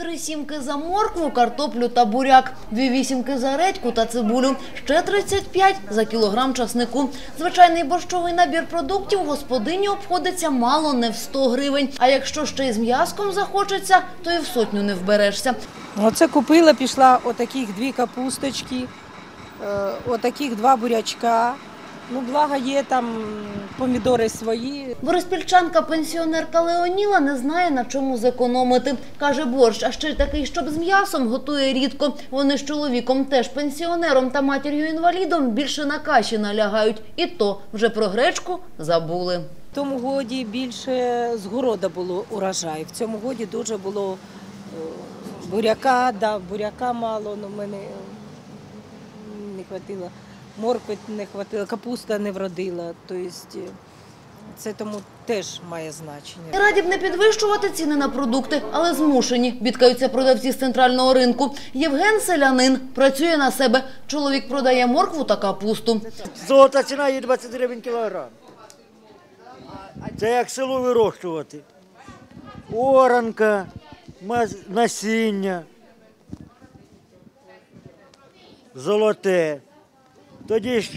Три сімки за моркву, картоплю та буряк, дві вісімки за редьку та цибулю, ще 35 за кілограм часнику. Звичайний борщовий набір продуктів господині обходиться мало не в 100 гривень. А якщо ще й з м'яском захочеться, то і в сотню не вберешся. Оце купила, пішла отаких дві капусточки, е, отаких два бурячка. Ну, благо є там помідори свої. Бориспільчанка пенсіонерка Леоніла не знає, на чому зекономити. Каже, борщ, а ще й такий, щоб з м'ясом, готує рідко. Вони з чоловіком, теж пенсіонером та матір'ю-інвалідом, більше на каші налягають. І то вже про гречку забули. В тому годі більше з города було урожай. В цьому годі дуже було е, буряка, да, буряка мало, але мене не хватило. Моркви не хватило, капуста не вродила. Тобто е, це тому теж має значення. Раді б не підвищувати ціни на продукти, але змушені, бідкаються продавці з центрального ринку. Євген Селянин працює на себе. Чоловік продає моркву та капусту. Золота ціна є 20 гривень кілограм. Це як село вирощувати. Оранка, насіння, золоте. Тоді ж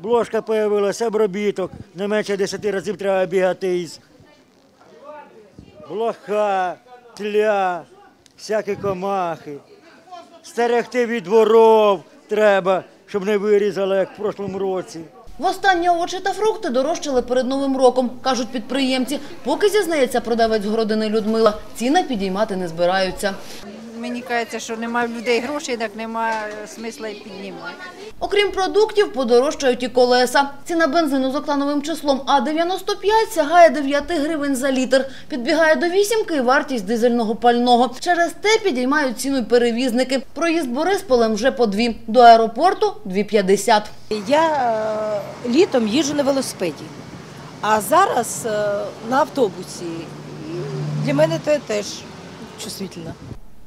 бложка з'явилася, обробіток, не менше 10 разів треба бігати із блоха, тля, всякі комахи. Стерегти від воров треба, щоб не вирізали, як в прошлому році. Востаннє овочі та фрукти дорожчали перед Новим роком, кажуть підприємці. Поки зізнається продавець з городини Людмила, ціни підіймати не збираються. Мені кажеться, що немає в людей грошей, так немає смисла і піднімати. Окрім продуктів, подорожчають і колеса. Ціна бензину з октановим числом А95 сягає 9 гривень за літр. Підбігає до вісімки і вартість дизельного пального. Через те підіймають ціну й перевізники. Проїзд Борисполем вже по дві. До аеропорту – 2,50. Я е, літом їжджу на велосипеді, а зараз е, на автобусі. Для мене це теж чувствительно.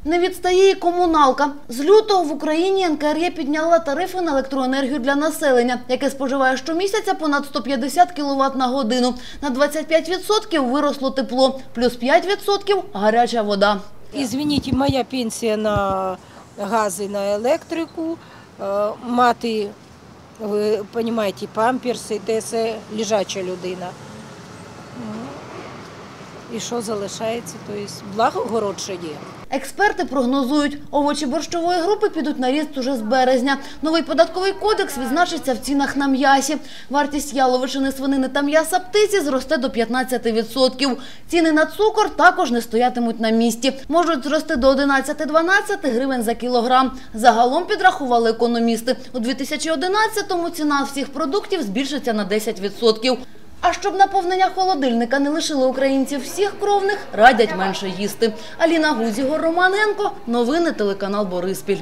Не відстає і комуналка. З лютого в Україні НКРЄ підняла тарифи на електроенергію для населення, яке споживає щомісяця понад 150 кВт на годину. На 25% виросло тепло, плюс 5% – гаряча вода. Извините, моя пенсія на газ і на електрику, е, мати, ви розумієте, памперси, те це лежача людина. І що залишається? Тобто, благо город ще є. Експерти прогнозують, овочі борщової групи підуть на ріст уже з березня. Новий податковий кодекс відзначиться в цінах на м'ясі. Вартість яловичини, свинини та м'яса птиці зросте до 15%. Ціни на цукор також не стоятимуть на місці. Можуть зрости до 11-12 гривень за кілограм. Загалом підрахували економісти. У 2011-му ціна всіх продуктів збільшиться на 10%. А щоб наповнення холодильника не лишило українців всіх кровних, радять менше їсти. Аліна Гузігор, Романенко. Новини телеканал Бориспіль.